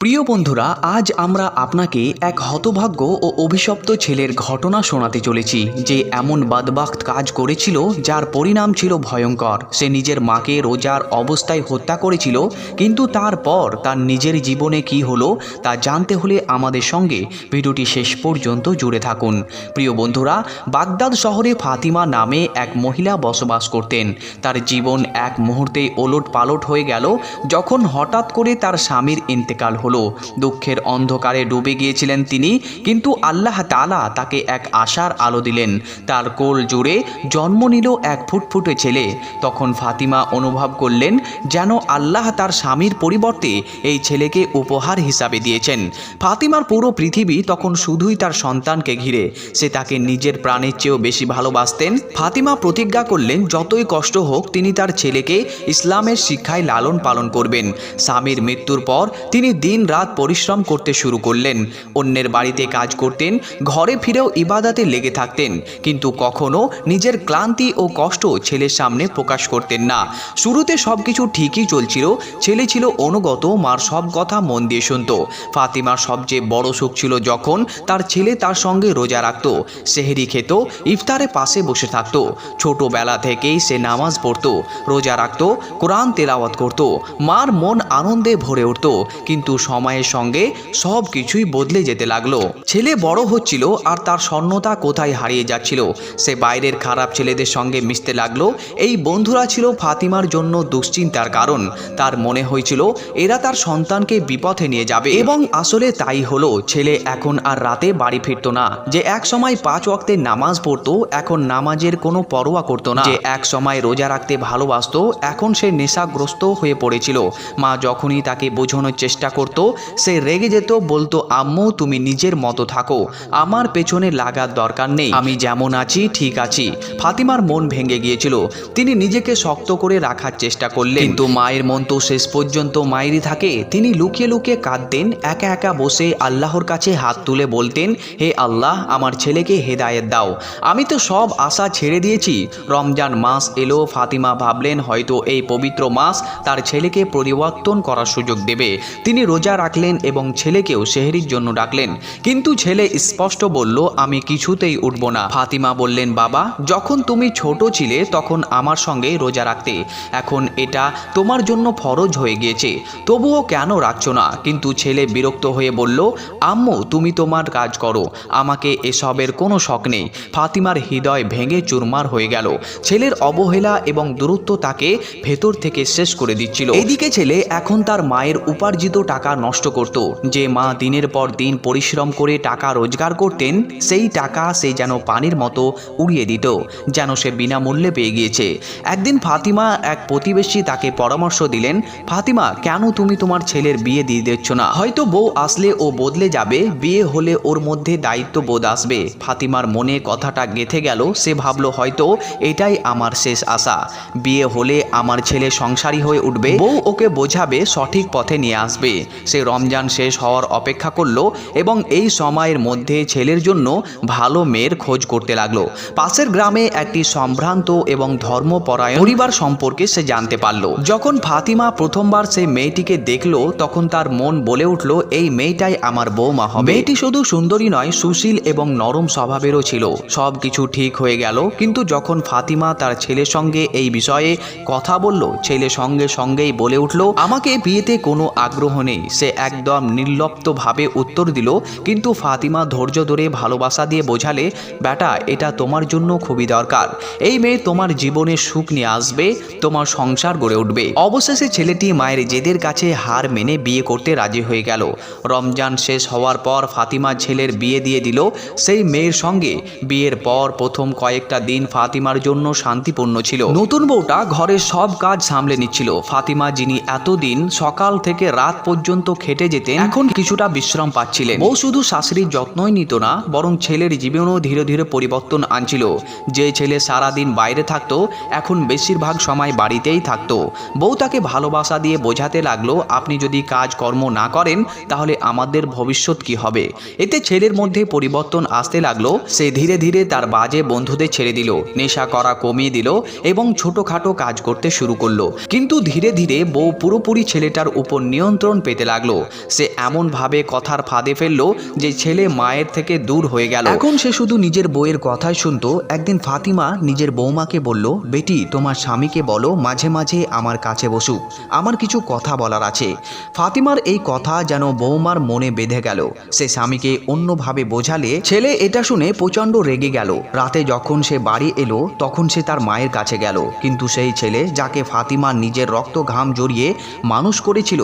প্রিয় বন্ধুরা, আজ আমরা আপনাকে এক হতভাগ্য ও অভিশপ্ত ছেলের ঘটনা শোনাতে চলেছি, যে এমন বাদবাক্ত কাজ করেছিল যার পরিণাম ছিল ভয়ঙ্কর। সে নিজের মাকে রোজার অবস্থায় হত্যা করেছিল, কিন্তু তারপর তার নিজের জীবনে কি হলো তা জানতে হলে আমাদের সঙ্গে ভিডিওটি শেষ পর্যন্ত জুড়ে থাকুন। প্রিয় বন্ধুরা, বাগদাদ শহরে ফাতিমা নামে এক মহিলা বসবাস করতেন। তার জীবন এক মুহূর্তে ওলট পালট হয়ে গেল, যখন হঠাৎ করে তার স্বামীর ইন্তেকাল হলো। দুঃখের অন্ধকারে ডুবে গিয়েছিলেন তিনি, কিন্তু আল্লাহ তালা তাকে এক আশার আলো দিলেন। তার কোল জুড়ে জন্ম নিল এক ফুটফুটে ছেলে। তখন ফাতিমা অনুভব করলেন যেন আল্লাহ তার স্বামীর পরিবর্তে এই ছেলেকে উপহার হিসাবে দিয়েছেন। ফাতিমার পুরো পৃথিবী তখন শুধুই তার সন্তানকে ঘিরে। সে তাকে নিজের প্রাণের চেয়েও বেশি ভালোবাসতেন। ফাতিমা প্রতিজ্ঞা করলেন, যতই কষ্ট হোক, তিনি তার ছেলেকে ইসলামের শিক্ষায় লালন পালন করবেন। স্বামীর মৃত্যুর পর তিনি দিন রাত পরিশ্রম করতে শুরু করলেন। অন্যের বাড়িতে কাজ করতেন, ঘরে ফিরেও ইবাদাতে লেগে থাকতেন। কিন্তু কখনো নিজের ক্লান্তি ও কষ্ট ছেলের সামনে প্রকাশ করতেন না। শুরুতে সব কিছু ঠিকই চলছিল, ছেলে ছিল অনুগত, মার সব কথা মন দিয়ে শুনত। ফাতিমার সবচেয়ে বড় সুখ ছিল যখন তার ছেলে তার সঙ্গে রোজা রাখত, সেহেরি খেত, ইফতারে পাশে বসে থাকতো। ছোটবেলা থেকেই সে নামাজ পড়তো, রোজা রাখত, কোরআন তেলাওয়াত করত, মার মন আনন্দে ভরে উঠত। কিন্তু সময়ের সঙ্গে সব কিছুই বদলে যেতে লাগল। ছেলে বড় হচ্ছিল আর তার স্বর্ণতা কোথায় হারিয়ে যাচ্ছিল? সে বাইরের খারাপ ছেলেদের সঙ্গে মিশতে লাগল। এই বন্ধুরা ছিল ফাতিমার জন্য দুশ্চিন্তার কারণ। তার মনে হয়েছিল, এরা তার সন্তানকে বিপথে নিয়ে যাবে। এবং আসলে তাই হলো, ছেলে এখন আর রাতে বাড়ি ফিরতো না। যে এক সময় পাঁচ ওয়াক্তের নামাজ পড়তো, এখন নামাজের কোনো পরোয়া করতো না। যে এক সময় রোজা রাখতে ভালোবাসতো, এখন সে নেশাগ্রস্ত হয়ে পড়েছিল। মা যখনই তাকে বোঝানোর চেষ্টা করত সে রেগে যেত, বলতো, আম্মু, তুমি নিজের মতো থাকো। আমার পেছনে লাগার দরকার নেই। আমি যেমন আছি, ঠিক আছি। ফাতিমার মন ভেঙে গিয়েছিল। তিনি নিজেকে শক্ত করে রাখার চেষ্টা করলেন। কিন্তু মায়ের মন তো শেষ পর্যন্ত মায়েরই থাকে। তিনি লুকিয়ে লুকিয়ে কাঁদতেন, একা একা বসে আল্লাহর কাছে হাত তুলে বলতেন, হে আল্লাহ, আমার ছেলেকে হেদায়েত দাও। আমি তো সব আশা ছেড়ে দিয়েছি। রমজান মাস এলো, ফাতিমা ভাবলেন, হয়তো এই পবিত্র মাস তার ছেলেকে পরিবর্তন করার সুযোগ দেবে। তিনি রোজা রাখলেন এবং ছেলেকেও সেহরির জন্য ডাকলেন। কিন্তু ছেলে স্পষ্ট বলল, আমি কিছুতেই উঠব না। ফাতিমা বললেন, বাবা, যখন তুমি ছোট ছিলে, তখন আমার সঙ্গে রোজা রাখতে। এখন এটা তোমার জন্য ফরজ হয়ে গিয়েছে। তবুও কেন রাখছো না? কিন্তু ছেলে বিরক্ত হয়ে বলল, আম্মু, তুমি তোমার কাজ করো। আমাকে এসবের কোনো শখ নেই। ফাতিমার হৃদয় ভেঙে চুরমার হয়ে গেল। ছেলের অবহেলা এবং দূরত্ব তাকে ভেতর থেকে শেষ করে দিচ্ছিল। এদিকে ছেলে এখন তার মায়ের উপার্জিত টাকা নষ্ট করত। যে মা দিনের পর দিন পরিশ্রম করে টাকা রোজগার করতেন, সেই টাকা সে যেন পানির মতো উড়িয়ে দিত, যেন সে বিনামূল্যে পেয়ে গিয়েছে। একদিন ফাতিমা এক প্রতিবেশী তাকে পরামর্শ দিলেন, ফাতিমা, কেন তুমি তোমার ছেলের বিয়ে দিয়ে দিচ্ছ না? হয়তো বউ আসলে ও বদলে যাবে, বিয়ে হলে ওর মধ্যে দায়িত্ব বোধ আসবে। ফাতিমার মনে কথাটা গেথে গেল, সে ভাবলো, হয়তো এটাই আমার শেষ আশা। বিয়ে হলে আমার ছেলে সংসারী হয়ে উঠবে, বউ ওকে বোঝাবে, সঠিক পথে নিয়ে আসবে। সে রমজান শেষ হওয়ার অপেক্ষা করল এবং এই সময়ের মধ্যে ছেলের জন্য ভালো মেয়ের খোঁজ করতে লাগল। পাশের গ্রামে একটি সম্ভ্রান্ত এবং ধর্মপরায়ণ পরিবার সম্পর্কে সে জানতে পারল। যখন ফাতিমা প্রথমবার সেই মেয়েটিকে দেখল, তখন তার মন বলে উঠল, এই মেয়েটাই আমার বৌমা হবে। মেয়েটি শুধু সুন্দরী নয়, সুশীল এবং নরম স্বভাবেরও ছিল। সব কিছু ঠিক হয়ে গেল, কিন্তু যখন ফাতিমা তার ছেলের সঙ্গে এই বিষয়ে কথা বলল, ছেলে সঙ্গে সঙ্গেই বলে উঠল, আমাকে বিয়েতে কোনো আগ্রহ নেই। সে একদম নির্লপ্তভাবে উত্তর দিল, কিন্তু ফাতিমা ধৈর্য ধরে ভালোবাসা দিয়ে বোঝালে, বেটা, এটা তোমার জন্য খুবই দরকার। এই মেয়ে তোমার জীবনে সুখ নিয়ে আসবে, তোমার সংসার গড়ে উঠবে। অবশেষে ছেলেটি মায়ের জেদের কাছে হার মেনে বিয়ে করতে রাজি হয়ে গেল। রমজান শেষ হওয়ার পর ফাতিমা ছেলের বিয়ে দিয়ে দিল। সেই মেয়ের সঙ্গে বিয়ের পর প্রথম কয়েকটা দিন ফাতিমার জন্য শান্তিপূর্ণ ছিল। নতুন বউটা ঘরের সব কাজ সামলে নিচ্ছিল। ফাতিমা যিনি এতদিন সকাল থেকে রাত পর্যন্ত খেটে যেতেন, এখন কিছুটা বিশ্রাম পাচ্ছিলেন। বউ শুধু শাশুড়ির যত্নই নিত না, বরং ছেলের জীবনেও ধীরে ধীরে পরিবর্তন আনছিল। যে ছেলে সারাদিন বাইরে থাকতো, এখন বেশিরভাগ সময় বাড়িতেই থাকতো। বউ তাকে ভালোবাসা দিয়ে বোঝাতে লাগল, আপনি যদি কাজকর্ম না করেন, তাহলে আমাদের ভবিষ্যৎ কি হবে? এতে ছেলের মধ্যে পরিবর্তন আসতে লাগল। সে ধীরে ধীরে তার বাজে বন্ধুদের ছেড়ে দিল, নেশা করা কমিয়ে দিল এবং ছোটখাটো কাজ করতে শুরু করল। কিন্তু ধীরে ধীরে বউ পুরোপুরি ছেলেটার উপর নিয়ন্ত্রণ পেতে লাগল। সে এমনভাবে কথার ফাঁদে ফেলল যে ছেলে মায়ের থেকে দূর হয়ে গেল। এখন সে শুধু নিজের বইয়ের কথাই শুনতো। একদিন ফাতিমা নিজের বৌমাকে বলল, বেটি, তোমার স্বামীকে বলো, মাঝে মাঝে আমার কাছে বসুক আমার কিছু কথা বলার আছে। ফাতিমার এই কথা যেন বৌমার মনে বেঁধে গেল। সে স্বামীকে অন্যভাবে বোঝালে ছেলে এটা শুনে প্রচণ্ড রেগে গেল। রাতে যখন সে বাড়ি এলো, তখন সে তার মায়ের কাছে গেল। কিন্তু সেই ছেলে যাকে ফাতিমা নিজের রক্ত ঘাম জড়িয়ে মানুষ করেছিল,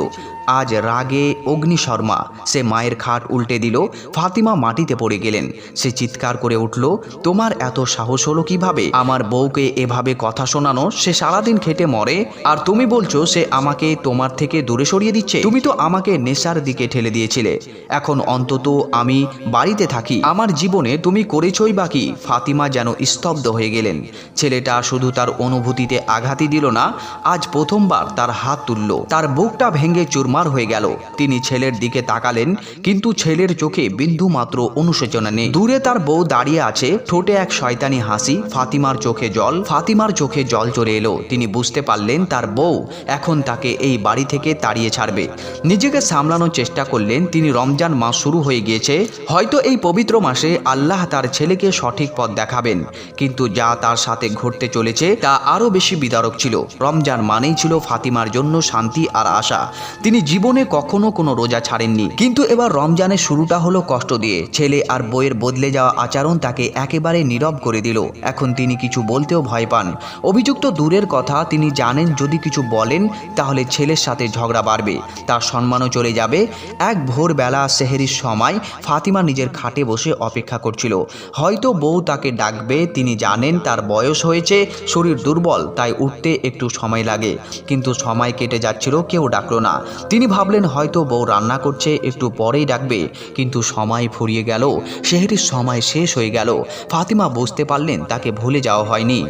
আজ রাগে অগ্নিশর্মা সে মায়ের খাট উল্টে দিল। ফাতিমা মাটিতে পড়ে গেলেন। সে চিৎকার করে উঠল, তোমার এত সাহস হলো কীভাবে? আমার বউকে এভাবে কথা শোনানো, সে সারাদিন খেটে মরে। আর তুমি বলছো সে আমাকে তোমার থেকে দূরে সরিয়ে দিচ্ছে? তুমি তো আমাকে নেশার দিকে ঠেলে দিয়েছিলে। এখন অন্তত আমি বাড়িতে থাকি। আমার জীবনে তুমি করেছই বাকি ফাতিমা যেন স্তব্ধ হয়ে গেলেন। ছেলেটা শুধু তার অনুভূতিতে আঘাতই দিল না, আজ প্রথমবার তার হাত তুলল। তার বুকটা ভেঙে চুরমার হয়ে গেল। তিনি ছেলের দিকে তাকালেন, কিন্তু ছেলের চোখে বিন্দু মাত্র অনুশোচনা নেই। দূরে তার বউ দাঁড়িয়ে আছে, ঠোঁটে এক শয়তানি হাসি, ফাতিমার চোখে জল। ফাতিমার চোখে জল চলে এলো। তিনি বুঝতে পারলেন তার বউ এখন তাকে এই বাড়ি থেকে তাড়িয়ে ছাড়বে। নিজেকে সামলানোর চেষ্টা করলেন, তিনি রমজান মাস শুরু হয়ে গিয়েছে। হয়তো এই পবিত্র মাসে আল্লাহ তার ছেলেকে সঠিক পথ দেখাবেন, কিন্তু যা তার সাথে ঘটতে চলেছে তা আরও বেশি বিদারক ছিল। রমজান মানেই ছিল ফাতিমার জন্য শান্তি আর আশা। তিনি জীবনে কখনো কোনো রোজা ছাড়েননি। কিন্তু এবার রমজানের শুরুটা হলো কষ্ট দিয়ে। ছেলে আর বইয়ের বদলে যাওয়া আচরণ তাকে একেবারে নীরব করে দিল। এখন তিনি কিছু বলতেও ভয় পান। অভিযুক্ত দূরের কথা তিনি জানেন, যদি কিছু বলেন, তাহলে ছেলের সাথে ঝগড়া বাড়বে। তার সম্মানও চলে যাবে। এক ভোরবেলা সেহেরির সময় ফাতিমা নিজের খাটে বসে অপেক্ষা করছিল। হয়তো বউ তাকে ডাকবে, তিনি জানেন তার বয়স হয়েছে, শরীর দুর্বল, তাই উঠতে একটু সময় লাগে। কিন্তু সময় কেটে যাচ্ছিল, কেউ ডাকলো না। তিনি ভাবলেন হয়তো বউ রান্না করছে, একটু পরেই ডাকবে। কিন্তু সময় ফুরিয়ে গেল সেহেরির সময় শেষ হয়ে গেল। ফাতিমা বুঝতে পারলেন, তাকে ভুলে যাওয়া হয়নি।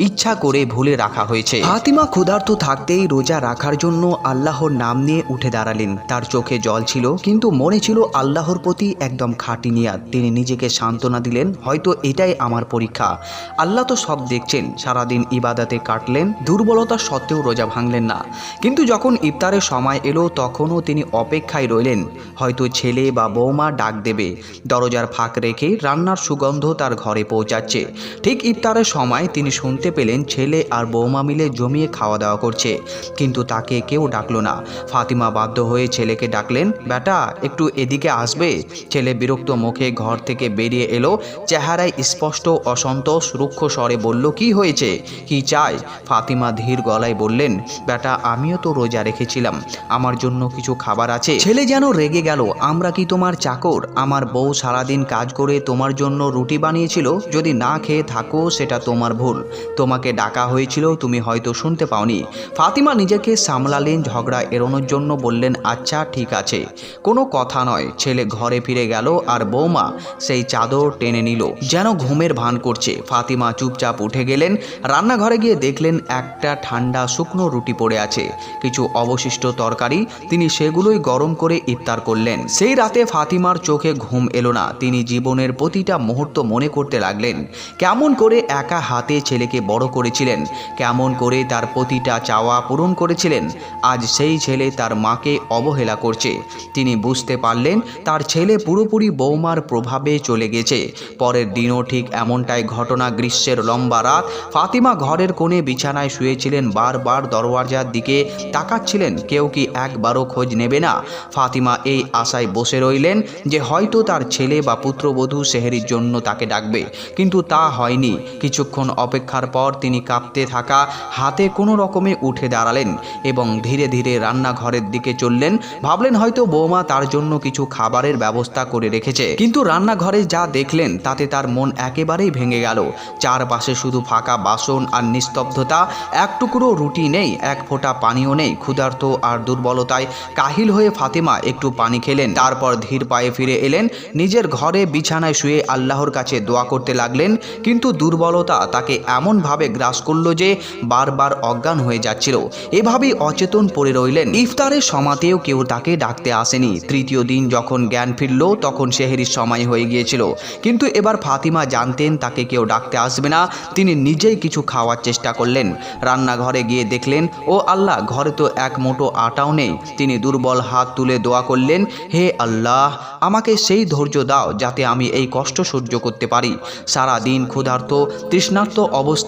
ইচ্ছা করে ভুলে রাখা হয়েছে। ফাতিমা ক্ষুধার্ত থাকতেই রোজা রাখার জন্য আল্লাহর নাম নিয়ে উঠে দাঁড়ালেন। তার চোখে জল ছিল, কিন্তু মনে ছিল আল্লাহর প্রতি একদম খাঁটি নিয়াত তিনি নিজেকে সান্ত্বনা দিলেন, হয়তো এটাই আমার পরীক্ষা। আল্লাহ তো সব দেখছেন, সারাদিন ইবাদাতে কাটলেন, দুর্বলতা সত্ত্বেও রোজা ভাঙলেন না। কিন্তু যখন ইফতারের সময় এলো, তখনও তিনি অপেক্ষায় রইলেন। হয়তো ছেলে বা বৌমা ডাক দেবে। দরজার ফাঁক রেখে রান্নার সুগন্ধ তার ঘরে পৌঁছাচ্ছে। ঠিক ইফতারের সময় তিনি শুনতে পেলেন ছেলে আর বৌমা মিলে জমিয়ে খাওয়া দাওয়া করছে। কিন্তু তাকে কেউ ডাকলো না। ফাতিমা বাধ্য হয়ে ছেলেকে ডাকলেন, বেটা, একটু এদিকে আসবে? ছেলে বিরক্ত মুখে ঘর থেকে বেরিয়ে এলো। চেহারায় স্পষ্ট অসন্তোষ রুক্ষ স্বরে বলল, কি হয়েছে? কি চাই? ফাতিমা ধীর গলায় বললেন, বেটা, আমিও তো রোজা রেখেছিলাম। আমার জন্য কিছু খাবার আছে। ছেলে যেন রেগে গেল, আমরা কি তোমার চাকর? আমার বউ সারাদিন কাজ করে তোমার জন্য রুটি বানিয়েছিল। যদি না খেয়ে থাকো, সেটা তোমার ভুল। তোমাকে ডাকা হয়েছিল, তুমি হয়তো শুনতে পাওনি। ফাতিমা নিজেকে সামলালেন, ঝগড়া এড়োনোর জন্য বললেন আচ্ছা ঠিক আছে। কোনো কথা নয়, ছেলে ঘরে ফিরে গেল আর বৌমা সেই চাদর টেনে নিল, যেন ঘুমের ভান করছে। ফাতিমা চুপচাপ উঠে গেলেন, রান্নাঘরে গিয়ে দেখলেন, একটা ঠান্ডা শুকনো রুটি পড়ে আছে। কিছু অবশিষ্ট তরকারি তিনি সেগুলোই গরম করে ইফতার করলেন। সেই রাতে ফাতিমার চোখে ঘুম এলো না। তিনি জীবনের প্রতিটা মুহূর্ত মনে করতে লাগলেন, কেমন করে একা হাতে ছেলেকে বড় করেছিলেন। কেমন করে তার প্রতিটা চাওয়া পূরণ করেছিলেন, আজ সেই ছেলে তার মাকে অবহেলা করছে। তিনি বুঝতে পারলেন, তার ছেলে পুরোপুরি বৌমার প্রভাবে চলে গেছে। পরের দিনও ঠিক এমনটাই ঘটনা গ্রীষ্মের লম্বা রাত। ফাতিমা ঘরের কোণে বিছানায় শুয়েছিলেন, বারবার দরওয়াজার দিকে তাকাচ্ছিলেন, কেউ কি একবারও খোঁজ নেবে না। ফাতিমা এই আশায় বসে রইলেন যে হয়তো তার ছেলে বা পুত্রবধূ সেহেরির জন্য তাকে ডাকবে। কিন্তু তা হয়নি। কিছুক্ষণ অপেক্ষার পর তিনি কাঁপতে থাকা হাতে কোনো রকমে উঠে দাঁড়ালেন এবং ধীরে ধীরে রান্নাঘরের দিকে চললেন। ভাবলেন হয়তো বৌমা তার জন্য কিছু খাবারের ব্যবস্থা করে রেখেছে। কিন্তু রান্নাঘরে যা দেখলেন, তাতে তার মন একেবারেই ভেঙে গেল। চারপাশে শুধু ফাঁকা বাসন আর নিস্তব্ধতা, এক টুকরো রুটি নেই, এক ফোঁটা পানিও নেই, ক্ষুধার্ত আর দুর্বলতায় কাহিল হয়ে ফাতেমা একটু পানি খেলেন। তারপর ধীর পায়ে ফিরে এলেন, নিজের ঘরে বিছানায় শুয়ে আল্লাহর কাছে দোয়া করতে লাগলেন, কিন্তু দুর্বলতা তাকে এমন এমনভাবে গ্রাস করল যে বারবার অজ্ঞান হয়ে যাচ্ছিল। এভাবেই অচেতন পড়ে রইলেন। ইফতারের সমাতেও কেউ তাকে ডাকতে আসেনি। তৃতীয় দিন যখন জ্ঞান ফিরল, তখন সেহেরির সময় হয়ে গিয়েছিল। কিন্তু এবার ফাতিমা জানতেন তাকে কেউ ডাকতে আসবে না। তিনি নিজেই কিছু খাওয়ার চেষ্টা করলেন। রান্নাঘরে গিয়ে দেখলেন, ও আল্লাহ, ঘরে তো এক মোটো আটাও নেই। তিনি দুর্বল হাত তুলে দোয়া করলেন, হে আল্লাহ, আমাকে সেই ধৈর্য দাও যাতে আমি এই কষ্ট সহ্য করতে পারি। সারা দিন ক্ষুধার্ত, তৃষ্ণার্ত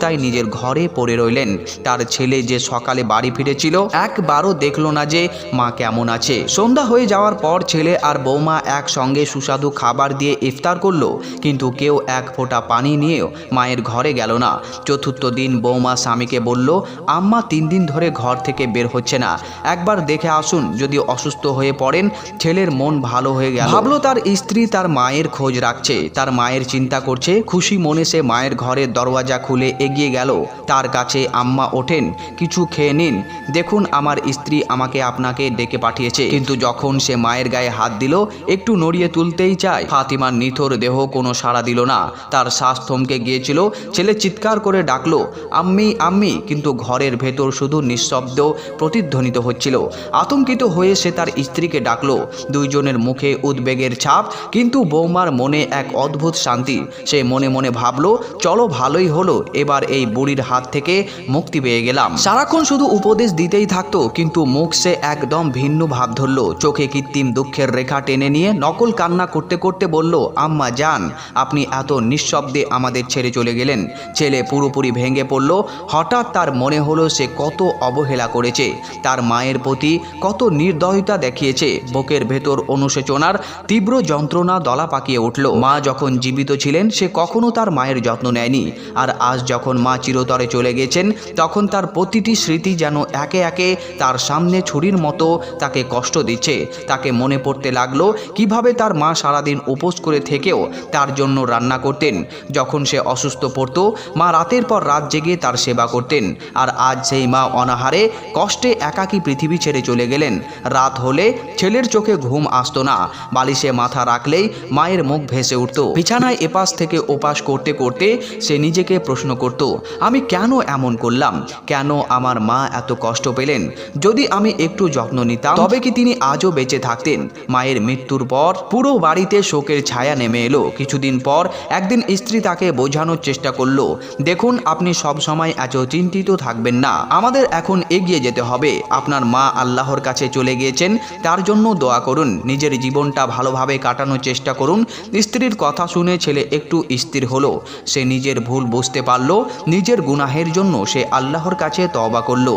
অবস্থায় নিজের ঘরে পড়ে রইলেন। তার ছেলে যে সকালে বাড়ি ফিরেছিল, একবারও দেখল না যে মা কেমন আছে। সন্ধ্যা হয়ে যাওয়ার পর ছেলে আর বৌমা একসঙ্গে সুস্বাদু খাবার দিয়ে ইফতার করল, কিন্তু কেউ এক ফোঁটা পানি নিয়েও মায়ের ঘরে গেল না। চতুর্থ দিন বৌমা স্বামীকে বলল, আম্মা তিন দিন ধরে ঘর থেকে বের হচ্ছে না। একবার দেখে আসুন, যদি অসুস্থ হয়ে পড়েন, ছেলের মন ভালো হয়ে গেল। ভাবলো তার স্ত্রী তার মায়ের খোঁজ রাখছে। তার মায়ের চিন্তা করছে, খুশি মনে সে মায়ের ঘরের দরওয়াজা খুলে এগিয়ে গেল। তার কাছে আম্মা ওঠেন, কিছু খেয়ে নিন। দেখুন, আমার স্ত্রী আমাকে আপনাকে ডেকে পাঠিয়েছে। কিন্তু যখন সে মায়ের গায়ে হাত দিল, একটু নড়িয়ে তুলতেই চায়। ফাতিমার নিথর দেহ কোনো সাড়া দিল না। তার শ্বাস থমকে গিয়েছিল। ছেলে চিৎকার করে ডাকলো, আম্মি আম্মি। কিন্তু ঘরের ভেতর শুধু নিঃশব্দ প্রতিধ্বনিত হচ্ছিল। আতঙ্কিত হয়ে সে তার স্ত্রীকে ডাকলো। দুইজনের মুখে উদ্বেগের ছাপ, কিন্তু বৌমার মনে এক অদ্ভুত শান্তি। সে মনে মনে ভাবলো, চলো ভালোই হলো। এবার এই বুড়ির হাত থেকে মুক্তি পেয়ে গেলাম। সারাক্ষণ শুধু উপদেশ দিতেই থাকতো, কিন্তু মুখ সে একদম ভিন্ন ভাব ধরলো। চোখে কৃত্রিম দুঃখের রেখা টেনে নিয়ে নকল কান্না করতে করতে বলল, আম্মা, যান, আপনি এত নিঃশব্দে আমাদের ছেড়ে চলে গেলেন। ছেলে পুরোপুরি ভেঙে পড়ল। হঠাৎ তার মনে হলো সে কত অবহেলা করেছে। তার মায়ের প্রতি কত নির্দয়তা দেখিয়েছে। বুকের ভেতর অনুশোচনার তীব্র যন্ত্রণা দলা পাকিয়ে উঠল। মা যখন জীবিত ছিলেন, সে কখনো তার মায়ের যত্ন নেয়নি। আর আজ যখন মা চিরতরে চলে গেছেন, তখন তার প্রতিটি স্মৃতি যেন একে একে তার সামনে ছুরির মতো তাকে কষ্ট দিচ্ছে। তাকে মনে পড়তে লাগল, কীভাবে তার মা সারাদিন উপোস করে থেকেও তার জন্য রান্না করতেন। যখন সে অসুস্থ পড়তো, মা রাতের পর রাত জেগে তার সেবা করতেন। আর আজ সেই মা অনাহারে, কষ্টে একাকী পৃথিবী ছেড়ে চলে গেলেন। রাত হলে ছেলের চোখে ঘুম আসতো না। বালিশে মাথা রাখলেই মায়ের মুখ ভেসে উঠত। বিছানায় এপাশ থেকে ওপাশ করতে করতে সে নিজেকে প্রশ্ন করত আমি কেন এমন করলাম? কেন আমার মা এত কষ্ট পেলেন? যদি আমি একটু যত্ন নিতাম, তবে কি তিনি আজও বেঁচে থাকতেন? মায়ের মৃত্যুর পর পুরো বাড়িতে শোকের ছায়া নেমে এলো। কিছুদিন পর একদিন স্ত্রী তাকে বোঝানোর চেষ্টা করল, দেখুন, আপনি সব সময় এত চিন্তিত থাকবেন না। আমাদের এখন এগিয়ে যেতে হবে। আপনার মা আল্লাহর কাছে চলে গিয়েছেন। তার জন্য দোয়া করুন। নিজের জীবনটা ভালোভাবে কাটানোর চেষ্টা করুন। স্ত্রীর কথা শুনে ছেলে একটু স্থির হলো। সে নিজের ভুল বুঝতে পারল। নিজের গুনাহের জন্য সে আল্লাহর কাছে তওবা করল।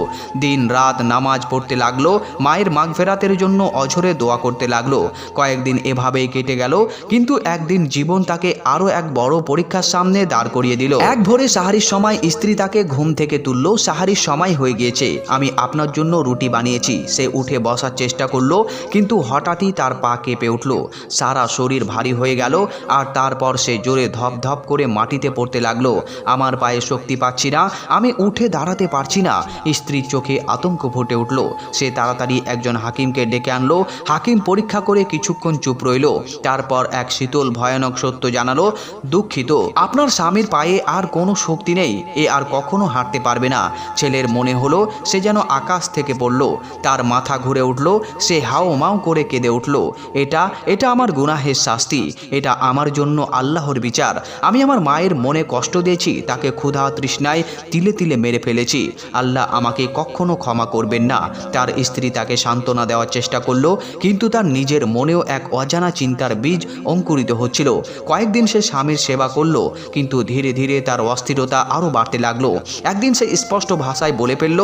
দিন রাত নামাজ পড়তে লাগল, মায়ের মাঘ ফেরাতের জন্য অঝরে দোয়া করতে লাগল। কয়েকদিন এভাবেই কেটে গেল, কিন্তু একদিন জীবন তাকে আরও এক বড় পরীক্ষার সামনে দাঁড় করিয়ে দিল। এক ভোরে সাহারির সময় স্ত্রী তাকে ঘুম থেকে তুললো, সাহারির সময় হয়ে গিয়েছে। আমি আপনার জন্য রুটি বানিয়েছি। সে উঠে বসার চেষ্টা করল, কিন্তু হঠাৎই তার পা কেঁপে উঠল। সারা শরীর ভারী হয়ে গেল, আর তারপর সে জোরে ধপ ধপ করে মাটিতে পড়তে লাগল। আমার পায়ে শক্তি পাচ্ছি না, আমি উঠে দাঁড়াতে পারছি না। স্ত্রীর চোখে আতঙ্ক ফুটে উঠল। সে তাড়াতাড়ি একজন হাকিমকে ডেকে আনলো। হাকিম পরীক্ষা করে কিছুক্ষণ চুপ রইল। তারপর এক শীতল, ভয়ানক সত্য জানালো, দুঃখিত, আপনার স্বামীর পায়ে আর কোনো শক্তি নেই। এ আর কখনো হাঁটতে পারবে না। ছেলের মনে হলো, সে যেন আকাশ থেকে পড়ল। তার মাথা ঘুরে উঠল, সে হাও মাও করে কেঁদে উঠল। এটা এটা আমার গুনাহের শাস্তি। এটা আমার জন্য আল্লাহর বিচার। আমি আমার মায়ের মনে কষ্ট দিয়েছি, তাকে ক্ষুধা তৃষ্ণায় তিলে তিলে মেরে ফেলেছি। আল্লাহ আমাকে কখনো ক্ষমা করবেন না। তার স্ত্রী তাকে সান্ত্বনা দেওয়ার চেষ্টা করল, কিন্তু তার নিজের মনেও এক অজানা চিন্তার বীজ অঙ্কুরিত হচ্ছিল। কয়েকদিন সে স্বামীর সেবা করল, কিন্তু ধীরে ধীরে তার অস্থিরতা আরও বাড়তে লাগল। একদিন সে স্পষ্ট ভাষায় বলে ফেলল,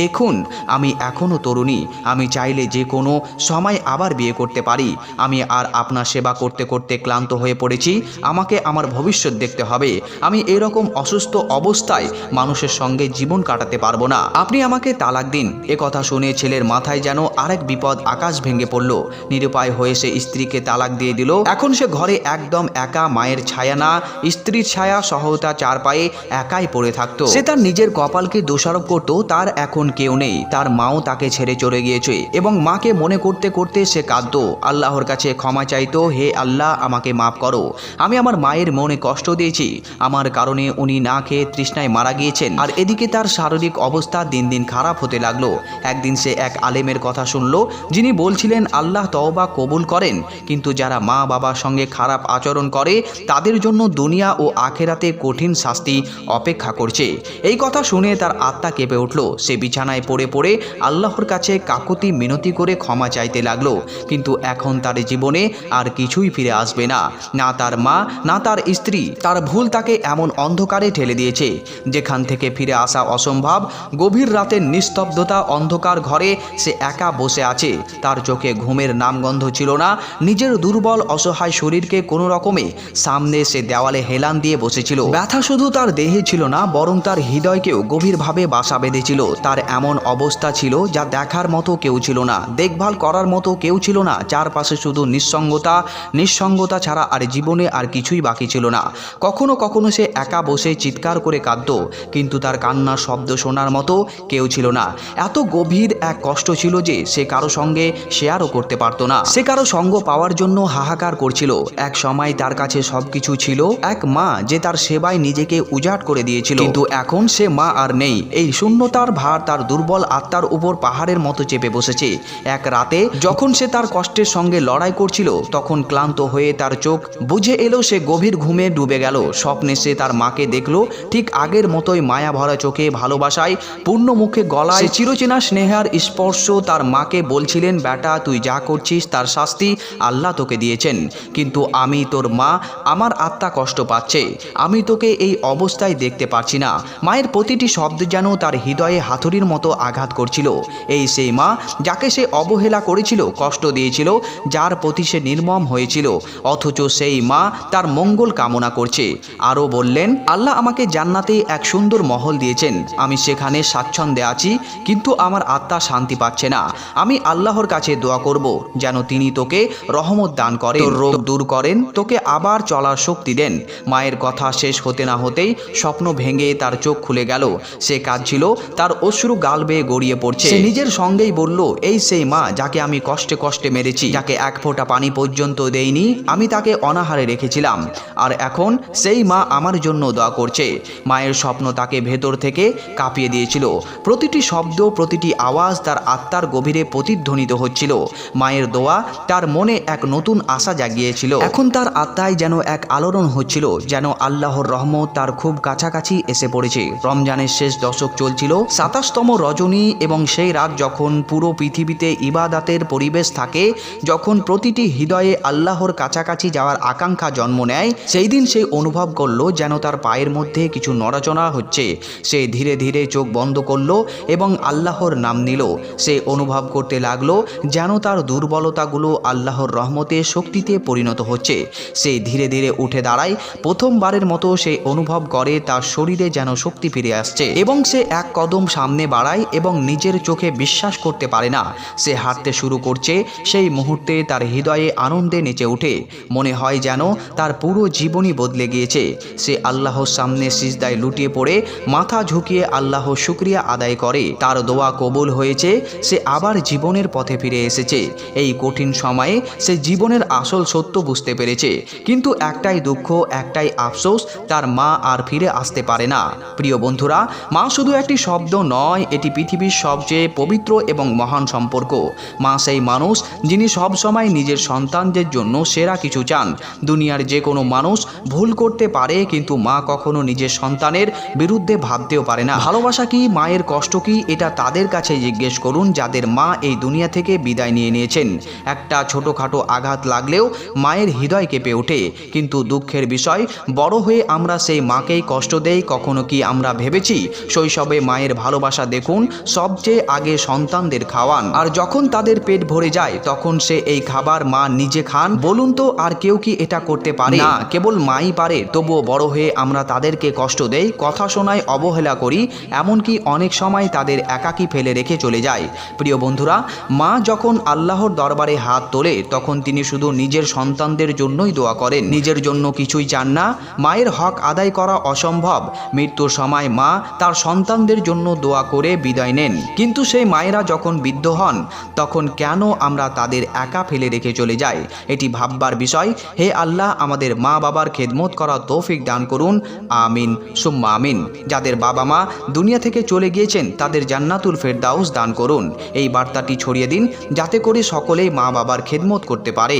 দেখুন, আমি এখনও তরুণী। আমি চাইলে যে কোনো সময় আবার বিয়ে করতে পারি। আমি আর আপনার সেবা করতে করতে ক্লান্ত হয়ে পড়েছি। আমাকে আমার ভবিষ্যৎ দেখতে হবে। আমি এরকম অসুস্থ অবস্থায় মানুষের সঙ্গে জীবন কাটাতে পারব না। আপনি আমাকে তালাক দিন। এ কথা শুনে ছেলের মাথায় যেন আরেক বিপদ আকাশ ভেঙে পড়ল। নিরুপায় হয়ে সে স্ত্রীকে তালাক দিয়ে দিল। এখন সে ঘরে একদম একা মায়ের ছায়া না, স্ত্রীর ছায়া সহতা চার পায়ে একাই পড়ে থাকতো। সে তার নিজের কপালকে দোষারোপ করত, তার এখন কেউ নেই। তার মাও তাকে ছেড়ে চলে গিয়েছে এবং মাকে মনে করতে করতে সে কাঁদতো। আল্লাহর কাছে ক্ষমা চাইতো, হে আল্লাহ, আমাকে মাফ করো। আমি আমার মায়ের মনে কষ্ট দিয়েছি। আমার কারণে উনি না খেয়ে খেয়ে তৃষ্ণায় মারা গিয়েছেন। আর এদিকে তার শারীরিক অবস্থা দিন দিন খারাপ হতে লাগল। একদিন সে এক আলেমের কথা শুনলো, যিনি বলছিলেন, আল্লাহ তওবা কবুল করেন। কিন্তু যারা মা বাবার সঙ্গে খারাপ আচরণ করে, তাদের জন্য দুনিয়া ও আখেরাতে কঠিন শাস্তি অপেক্ষা করছে। এই কথা শুনে তার আত্মা কেঁপে উঠল। সে বিছানায় পড়ে পড়ে আল্লাহর কাছে কাকুতি মিনতি করে ক্ষমা চাইতে লাগল। কিন্তু এখন তার জীবনে আর কিছুই ফিরে আসবে না। না তার মা, না তার স্ত্রী। তার ভুল তাকে এমন অন্ধকারে ঠেলে দিয়েছে। যেখান থেকে ফিরে আসা অসম্ভব, গভীর রাতের নিস্তব্ধতা অন্ধকার ঘরে সে একা বসে আছে। তার চোখে ঘুমের নামগন্ধ ছিল না। নিজের দুর্বল, অসহায় শরীরকে কোনো রকমে সামনে সে দেওয়ালে হেলান দিয়ে বসেছিল। ব্যথা শুধু তার দেহে ছিল না, বরং তার হৃদয়কেও গভীরভাবে বাসা বেঁধেছিল। তার এমন অবস্থা ছিল যা দেখার মতো কেউ ছিল না। দেখভাল করার মতো কেউ ছিল না। চারপাশে শুধু নিঃসঙ্গতা নিঃসঙ্গতা ছাড়া আর জীবনে আর কিছুই বাকি ছিল না। কখনো কখনো সে একা বসে চিৎকার করে কাঁদত, কিন্তু তার কান্নার শব্দ শোনার মতো কেউ ছিল না। এত গভীর এক কষ্ট ছিল যে সে কারও সঙ্গে শেয়ারও করতে পারতো না। সে কারও সঙ্গ পাওয়ার জন্য হাহাকার করছিল। এক সময় তার কাছে সবকিছু ছিল। এক মা যে তার সেবায় নিজেকে উজাট করে দিয়েছিল। কিন্তু এখন সে মা আর নেই। এই শূন্যতার ভার তার দুর্বল আত্মার উপর পাহাড়ের মতো চেপে বসেছে। এক রাতে যখন সে তার কষ্টের সঙ্গে লড়াই করছিল, তখন ক্লান্ত হয়ে তার চোখ বুঝে এলো সে গভীর ঘুমে ডুবে গেল। স্বপ্নে সে তার মাকে দেখল ঠিক আগের মতোই মায়া ভরা চোখে ভালোবাসায়, পূর্ণ মুখে গলায়। চিরচেনা স্নেহার স্পর্শ তার মাকে বলছিলেন, বেটা, তুই যা করছিস তার শাস্তি আল্লাহ তোকে দিয়েছেন। কিন্তু আমি তোর মা, আমার আত্মা কষ্ট পাচ্ছে। আমি তোকে এই অবস্থায় দেখতে পারছি না। মায়ের প্রতিটি শব্দ যেন তার হৃদয়ে হাতুড়ির মতো আঘাত করছিল। এই সেই মা যাকে সে অবহেলা করেছিল, কষ্ট দিয়েছিল, যার প্রতি সে নির্মম হয়েছিল। অথচ সেই মা তার মঙ্গল কামনা করছে। আরও বললেন, আল্লাহ আমাকে জান্নাতে এক সুন্দর মহল দিয়েছেন। আমি সেখানে স্বাচ্ছন্দ্যে আছি, কিন্তু আমার আত্মা শান্তি পাচ্ছে না। আমি আল্লাহর কাছে দোয়া করব, যেন তিনি তোকে রহমত দান তোর রোগ দূর করেন, তোকে আবার চলার শক্তি দেন। মায়ের কথা শেষ হতে না হতেই স্বপ্ন ভেঙে তার চোখ খুলে গেল। সে কাঁদছিল, তার অশ্রু গাল বেয়ে গড়িয়ে পড়ছে। নিজের সঙ্গেই বলল, এই সেই মা যাকে আমি কষ্টে কষ্টে মেরেছি, যাকে এক ফোঁটা পানি পর্যন্ত দেইনি, আমি তাকে অনাহারে রেখেছিলাম। আর এখন সেই মা আমার জন্য দোয়া করছে। মায়ের স্বপ্ন তাকে ভেতর থেকে কাঁপিয়ে দিয়েছিল। প্রতিটি শব্দ, প্রতিটি আওয়াজ তার আত্মার গভীরে প্রতিধ্বনিত হচ্ছিল। মায়ের দোয়া তার মনে এক নতুন আশা জাগিয়েছিল। এখন তার আত্মায় যেন এক আলোড়ন হচ্ছিল, যেন আল্লাহর রহমত তার খুব কাছাকাছি এসে পড়েছে। রমজানের শেষ দশক চলছিল। সাতাশতম রজনী এবং সেই রাত যখন পুরো পৃথিবীতে ইবাদাতের পরিবেশ থাকে, যখন প্রতিটি হৃদয়ে আল্লাহর কাছাকাছি যাওয়ার আকাঙ্ক্ষা জন্ম নেয়, সেই দিন সে অনুভব করল যেন তার পায়ের মধ্যে কিছু নড়াচড়া হচ্ছে। সে ধীরে ধীরে চোখ বন্ধ করল এবং আল্লাহর নাম নিল। সে অনুভব করতে লাগল যেন তার দুর্বলতাগুলো আল্লাহর রহমতে শক্তিতে পরিণত হচ্ছে। সে ধীরে ধীরে উঠে দাঁড়ায়। প্রথমবারের মতো সে অনুভব করে তার শরীরে যেন শক্তি ফিরে আসছে এবং সে এক কদম সামনে বাড়ায় এবং নিজের চোখে বিশ্বাস করতে পারে না। সে হাঁটতে শুরু করছে। সেই মুহূর্তে তার হৃদয়ে আনন্দে নেচে ওঠে। মনে হয় যেন তার পুরো জীবনই বদলে গিয়েছে। সে আল্লাহর সামনে সিজদায় লুটিয়ে পড়ে, মাথা ঝুঁকিয়ে আল্লাহ শুক্রিয়া আদায় করে। তার দোয়া কবুল হয়েছে, সে আবার জীবনের পথে ফিরে এসেছে। এই কঠিন সময়ে সে জীবনের আসল সত্য বুঝতে পেরেছে। কিন্তু একটাই দুঃখ, একটাই আফসোস, তার মা আর ফিরে আসতে পারে না। প্রিয় বন্ধুরা, মা শুধু একটি শব্দ নয়, এটি পৃথিবীর সবচেয়ে পবিত্র এবং মহান সম্পর্ক। মা সেই মানুষ, যিনি সবসময় নিজের সন্তানদের জন্য সেরা কিছু চান। দুনিয়ার যে কোনো মানুষ ভুল করতে পারে, কিন্তু মা কখনো নিজের সন্তানের বিরুদ্ধে ভাবতেও পারে না। ভালোবাসা কি মায়ের কষ্ট কি এটা তাদের কাছে জিজ্ঞেস করুন যাদের মা এই দুনিয়া থেকে বিদায় নিয়ে নিয়েছেন। একটা ছোটোখাটো আঘাত লাগলেও মায়ের হৃদয় কেঁপে ওঠে। কিন্তু দুঃখের বিষয় বড় হয়ে আমরা সেই মাকেই কষ্ট দেই কখনো কি আমরা ভেবেছি? শৈশবে মায়ের ভালোবাসা দেখুন সবচেয়ে আগে সন্তানদের খাওয়ান। আর যখন তাদের পেট ভরে যায় তখন সে এই খাবার মা নিজে খান। বলুন তো আর কেউ কি এটা করতে পারে? না কেবল মাই পারে তবুও বড় হয়ে আমরা তাদেরকে কষ্ট দেয়, কথা শোনায়, অবহেলা করি, এমনকি অনেক সময় তাদের একাকী ফেলে রেখে চলে যায়। প্রিয় বন্ধুরা, মা যখন আল্লাহর দরবারে হাত তোলে, তখন তিনি শুধু নিজের সন্তানদের জন্যই দোয়া করেন। নিজের জন্য কিছুই চান না, মায়ের হক আদায় করা অসম্ভব। মৃত্যুর সময় মা তার সন্তানদের জন্য দোয়া করে বিদায় নেন। কিন্তু সেই মায়েরা যখন বৃদ্ধ হন, তখন কেন আমরা তাদের একা ফেলে রেখে চলে যাই? এটি ভাববার বিষয়। হে আল্লাহ, আমাদের মা বাবার খেদমত করা তৌফিক দান করুন। আমি আমিন, সুম্মা আমিন। যাদের বাবা মা দুনিয়া থেকে চলে গিয়েছেন, তাদের জান্নাতুল ফেরদাউস দান করুন। এই বার্তাটি ছড়িয়ে দিন, যাতে করে সকলেই মা বাবার খেদমত করতে পারে।